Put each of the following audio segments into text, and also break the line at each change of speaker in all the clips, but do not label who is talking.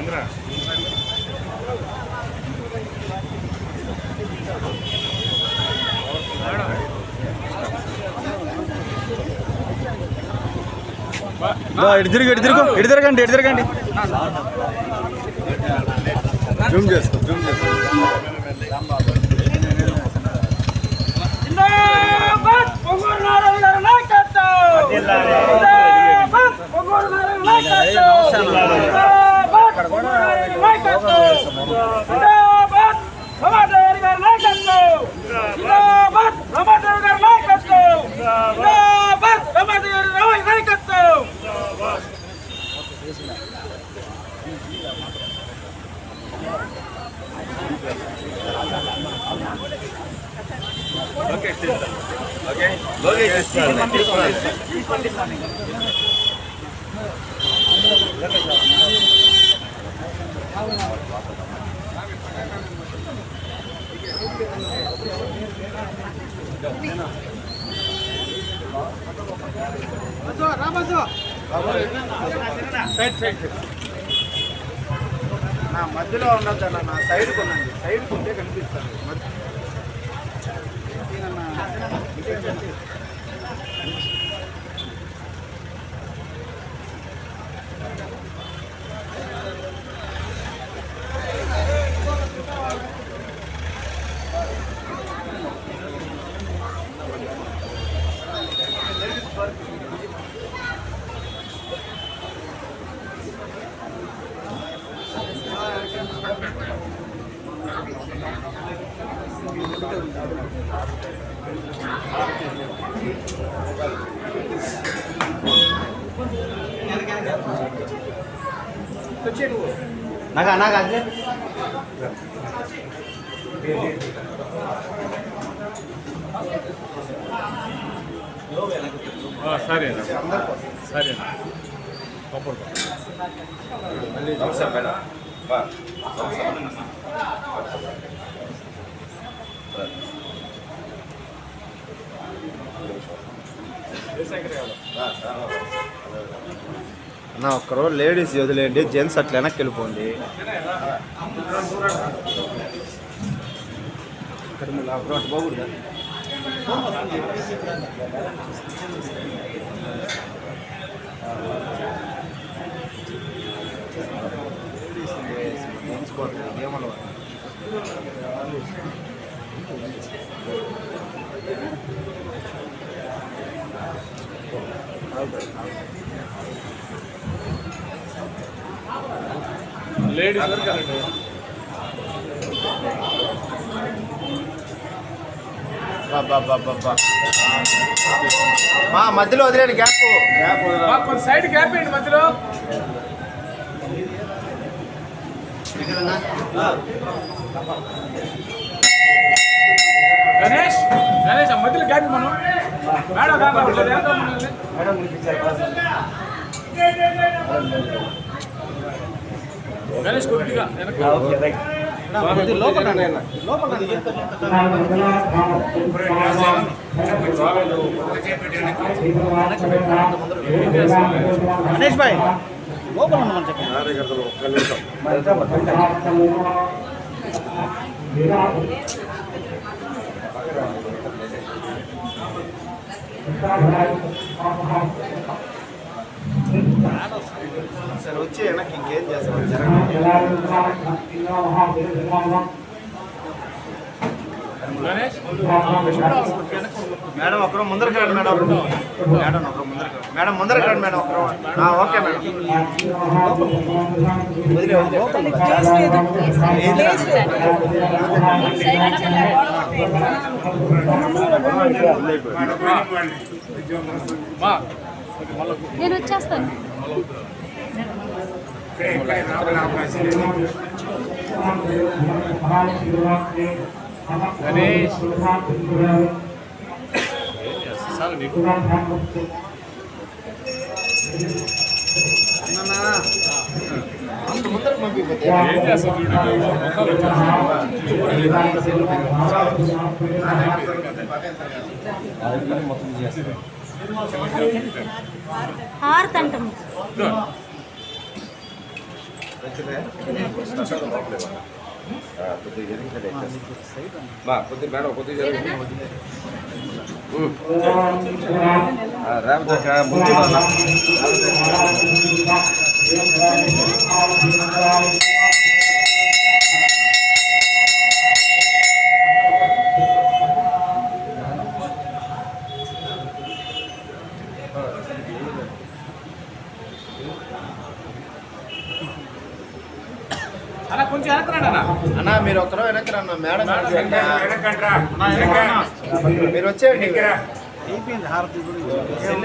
André. ఇటు తిరుగు ఇటు తిరుగు ఇటు తిరగండి ఇటు తిరగండి జూమ్ చేసుకో జూమ్ చేసుకో
లొకేట్ చేస్తాం ఓకే లొకేట్ చేస్తాం రాబోసు సైడ్ సైడ్ నా మధ్యలో ఉండద్దు అన్న నా సైడ్ కొనండి సైడ్ కొంటే కనిపిస్తుంది 나가 나가 이제. 아
사리나 사리나 컴포트 빨리 넘사
빨리 봐.
넘사
అన్న ఒక్కరో లేడీస్ వదిలేయండి జెంట్స్ అట్లా వెనక్కి వెళ్ళిపోండి.
లేడీస్ వరకు వెళ్ళండి
మా మధ్యలో వదిలేండి గ్యాప్ గ్యాప్
సైడ్ గ్యాప్ ఏంటి మధ్యలో. గణేష్ గణేష్ ఆ మధ్యలో గ్యాప్ మనం. మేడం గణేష్ కొద్దిగా
గణేష్ భాయ్ లోపల ఉండమని చెప్పండి సరే వచ్చి వెనక్కి ఇంకేం చేస్తాం మేడం ఒకరు ముందరకు రండి మేడం. మేడం ఒకరు ముందరకు మేడం ముందరకు రండి మేడం. ఒకరు ఓకే మేడం. వదిలే వదిలే
నేను వచ్చేస్తాను.
గణేష్. చాలు నీకు
అంత ముందరకు పంపిపోతే
ఏం చేస్తావు చూడు ముఖాలు
ఆరుతంటం
మా కొద్ది మేడం కొద్ది జరగండి రేపటి ముందు
అన్న కొంచెం వెనకరండి అన్న.
అన్నా మీరు ఒక్కరో వెనక్కి రన్నా మేడం మీరు వచ్చేయండి.
వెనక్కిరా. Cell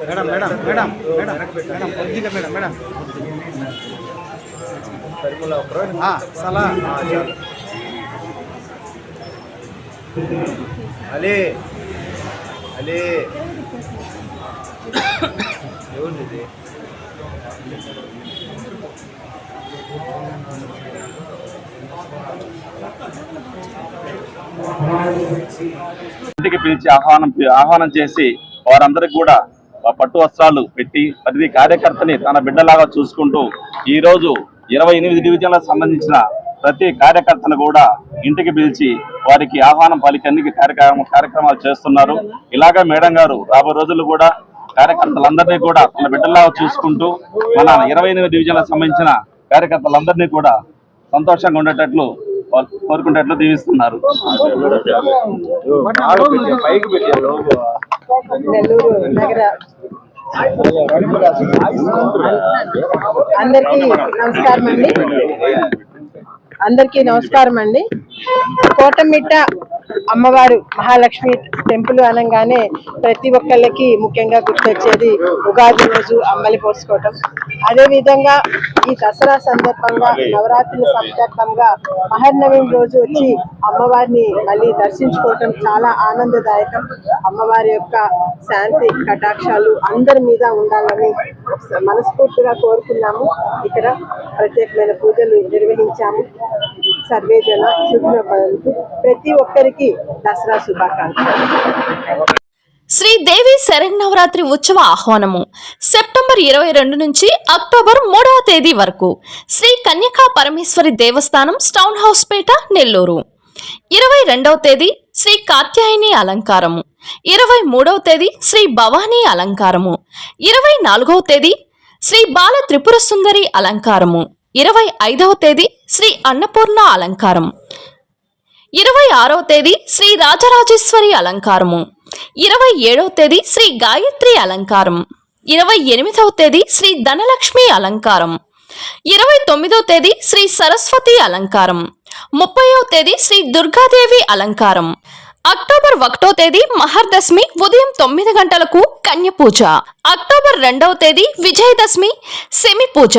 madam madam madam madam madam కొద్దిగా మేడం మేడం.
పరిమళ
సలా.
అలీ అలీ. ఎవరిది
ఇంటికి పిలిచి ఆహ్వానం ఆహ్వానం చేసి వారందరికి కూడా పట్టు వస్త్రాలు పెట్టి ప్రతి కార్యకర్తని తన బిడ్డలాగా చూసుకుంటూ ఈ రోజు ఇరవై ఎనిమిది డివిజన్లకు సంబంధించిన ప్రతి కార్యకర్తను కూడా ఇంటికి పిలిచి వారికి ఆహ్వానం పలికి కార్యక్రమ కార్యక్రమాలు చేస్తున్నారు. ఇలాగా మేడం గారు రాబోయే రోజులు కూడా కార్యకర్తలందరినీ కూడా తన బిడ్డలాగా చూసుకుంటూ మన ఇరవై ఎనిమిది డివిజన్లకు సంబంధించిన కార్యకర్తలందరినీ కూడా సంతోషంగా ఉండేటట్లు కోరుకుంటట్లు దీవిస్తున్నారు.
నెల్లూరు నగర అందరికీ నమస్కారం అండి అందరికీ నమస్కారం అండి కోటమిట్ట అమ్మవారు మహాలక్ష్మి టెంపుల్ అనగానే ప్రతి ఒక్కళ్ళకి ముఖ్యంగా గుర్తొచ్చేది ఉగాది రోజు అమ్మలి పోసుకోవటం. అదేవిధంగా ఈ దసరా సందర్భంగా నవరాత్రుల సందర్భంగా మహర్నవమి రోజు వచ్చి అమ్మవారిని మళ్ళీ దర్శించుకోవటం చాలా ఆనందదాయకం. అమ్మవారి యొక్క శాంతి కటాక్షాలు అందరి మీద ఉండాలని మనస్ఫూర్తిగా కోరుకున్నాము. ఇక్కడ ప్రత్యేకమైన పూజలు నిర్వహించాము. సర్వే జన ప్రతి ఒక్కరికి దసరా శుభాకాంక్షలు.
శ్రీదేవి శరన్నవరాత్రి ఉత్సవ ఆహ్వానము. సెప్టెంబర్ ఇరవై రెండు నుంచి అక్టోబర్ మూడవ తేదీ వరకు శ్రీ కన్యకా పరమేశ్వరి దేవస్థానం స్టౌన్ హౌస్ పేట నెల్లూరు. ఇరవై రెండవ తేదీ శ్రీ కాత్యాయని అలంకారము. ఇరవై మూడవ తేదీ శ్రీ భవానీ అలంకారము. ఇరవై నాలుగవ తేదీ శ్రీ బాల త్రిపుర సుందరి అలంకారము. ఇరవై ఐదవ తేదీ శ్రీ అన్నపూర్ణ అలంకారం. ఇరవై ఆరవ తేదీ శ్రీ రాజరాజేశ్వరి అలంకారము. ఇరవై ఏడవ తేదీ శ్రీ గాయత్రి అలంకారం. ఇరవై ఎనిమిదవ తేదీ శ్రీ ధనలక్ష్మి అలంకారం. ఇరవై తొమ్మిదవ తేదీ శ్రీ సరస్వతి అలంకారం. ముప్పైవ తేదీ శ్రీ దుర్గాదేవి అలంకారం. అక్టోబర్ ఒకటో తేదీ మహర్దశమి ఉదయం తొమ్మిది గంటలకు కన్య పూజ అక్టోబర్ రెండవ తేదీ విజయదశమి సెమి పూజ